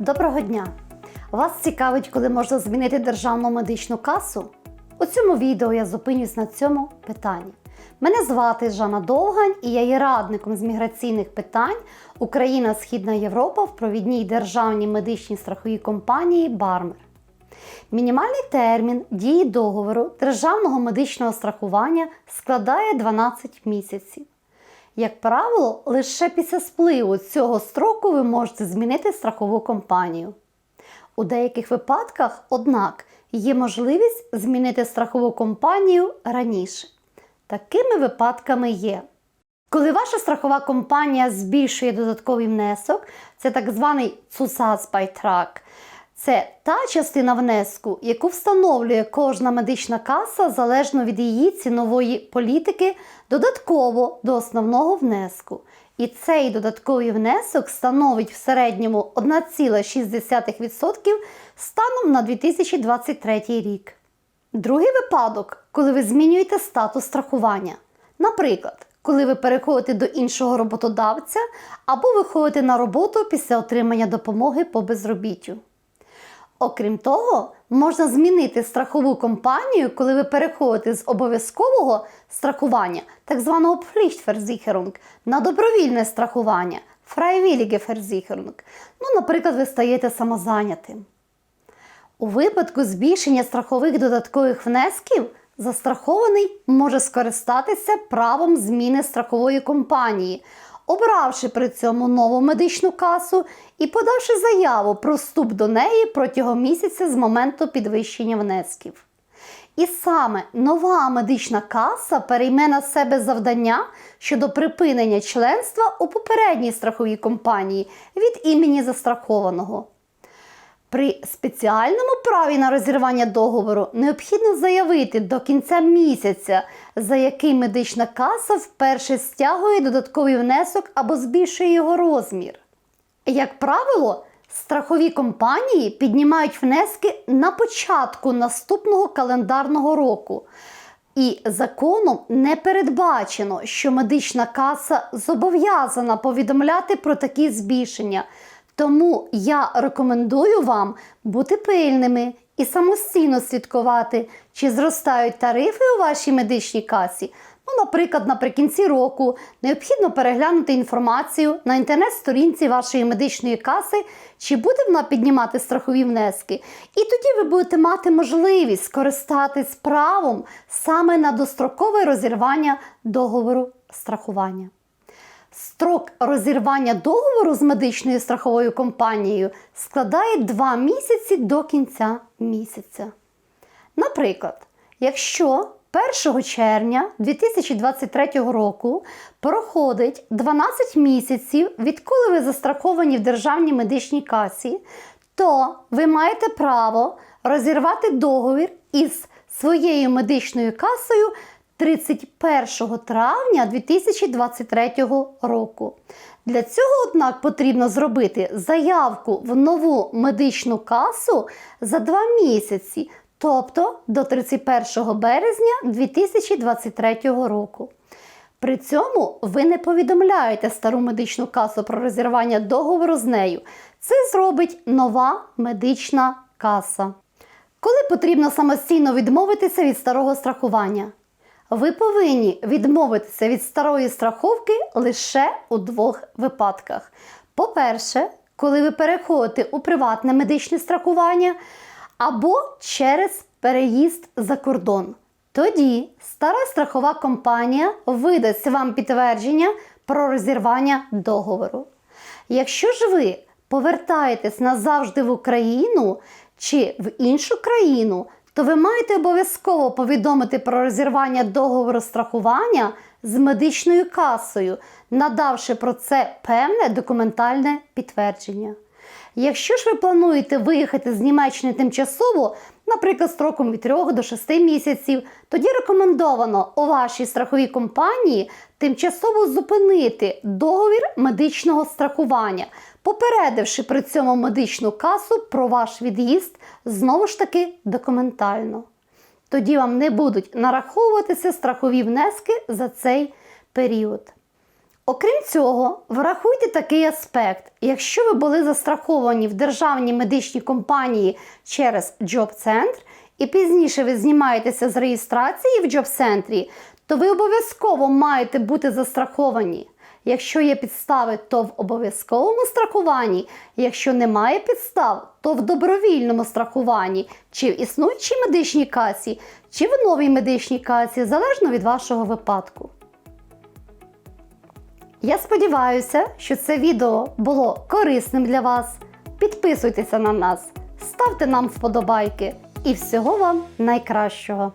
Доброго дня! Вас цікавить, коли можна змінити державну медичну касу? У цьому відео я зупинюсь на цьому питанні. Мене звати Жанна Довгань і я є радником з міграційних питань Україна Східна Європа в провідній державній медичній страховій компанії Бармер. Мінімальний термін дії договору державного медичного страхування складає 12 місяців. Як правило, лише після спливу цього строку ви можете змінити страхову компанію. У деяких випадках, однак, є можливість змінити страхову компанію раніше. Такими випадками є. Коли ваша страхова компанія збільшує додатковий внесок, це так званий Zusatzbeitrag. Це та частина внеску, яку встановлює кожна медична каса залежно від її цінової політики додатково до основного внеску. І цей додатковий внесок становить в середньому 1,6% станом на 2023 рік. Другий випадок, коли ви змінюєте статус страхування. Наприклад, коли ви переходите до іншого роботодавця або виходите на роботу після отримання допомоги по безробіттю. Окрім того, можна змінити страхову компанію, коли ви переходите з обов'язкового страхування, так званого Pflichtversicherung, на добровільне страхування Freiwillige Versicherung. Ну, наприклад, ви стаєте самозайнятим. У випадку збільшення страхових додаткових внесків застрахований може скористатися правом зміни страхової компанії, обравши при цьому нову медичну касу і подавши заяву про вступ до неї протягом місяця з моменту підвищення внесків. І саме нова медична каса перейме на себе завдання щодо припинення членства у попередній страховій компанії від імені застрахованого. При спеціальному праві на розірвання договору необхідно заявити до кінця місяця, за який медична каса вперше стягує додатковий внесок або збільшує його розмір. Як правило, страхові компанії піднімають внески на початку наступного календарного року. І законом не передбачено, що медична каса зобов'язана повідомляти про такі збільшення. Тому я рекомендую вам бути пильними і самостійно слідкувати, чи зростають тарифи у вашій медичній касі. Ну, наприклад, наприкінці року необхідно переглянути інформацію на інтернет-сторінці вашої медичної каси, чи буде вона піднімати страхові внески. І тоді ви будете мати можливість скористатись правом саме на дострокове розірвання договору страхування. Строк розірвання договору з медичною страховою компанією складає 2 місяці до кінця місяця. Наприклад, якщо 1 червня 2023 року проходить 12 місяців, відколи ви застраховані в державній медичній касі, то ви маєте право розірвати договір із своєю медичною касою 31 травня 2023 року. Для цього, однак, потрібно зробити заявку в нову медичну касу за 2 місяці, тобто до 31 березня 2023 року. При цьому ви не повідомляєте стару медичну касу про розірвання договору з нею. Це зробить нова медична каса. Коли потрібно самостійно відмовитися від старого страхування? Ви повинні відмовитися від старої страховки лише у двох випадках. По-перше, коли ви переходите у приватне медичне страхування, або через переїзд за кордон. Тоді стара страхова компанія видасть вам підтвердження про розірвання договору. Якщо ж ви повертаєтесь назавжди в Україну чи в іншу країну, то ви маєте обов'язково повідомити про розірвання договору страхування з медичною касою, надавши про це певне документальне підтвердження. Якщо ж ви плануєте виїхати з Німеччини тимчасово, наприклад, строком від 3 до 6 місяців, тоді рекомендовано у вашій страховій компанії тимчасово зупинити договір медичного страхування, попередивши при цьому медичну касу про ваш від'їзд знову ж таки документально. Тоді вам не будуть нараховуватися страхові внески за цей період. Окрім цього, врахуйте такий аспект. Якщо ви були застраховані в державній медичній компанії через Джоб-центр, і пізніше ви знімаєтеся з реєстрації в Джоб-центрі, то ви обов'язково маєте бути застраховані. Якщо є підстави, то в обов'язковому страхуванні. Якщо немає підстав, то в добровільному страхуванні, чи в існуючій медичній касі, чи в новій медичній касі, залежно від вашого випадку. Я сподіваюся, що це відео було корисним для вас. Підписуйтеся на нас, ставте нам вподобайки і всього вам найкращого!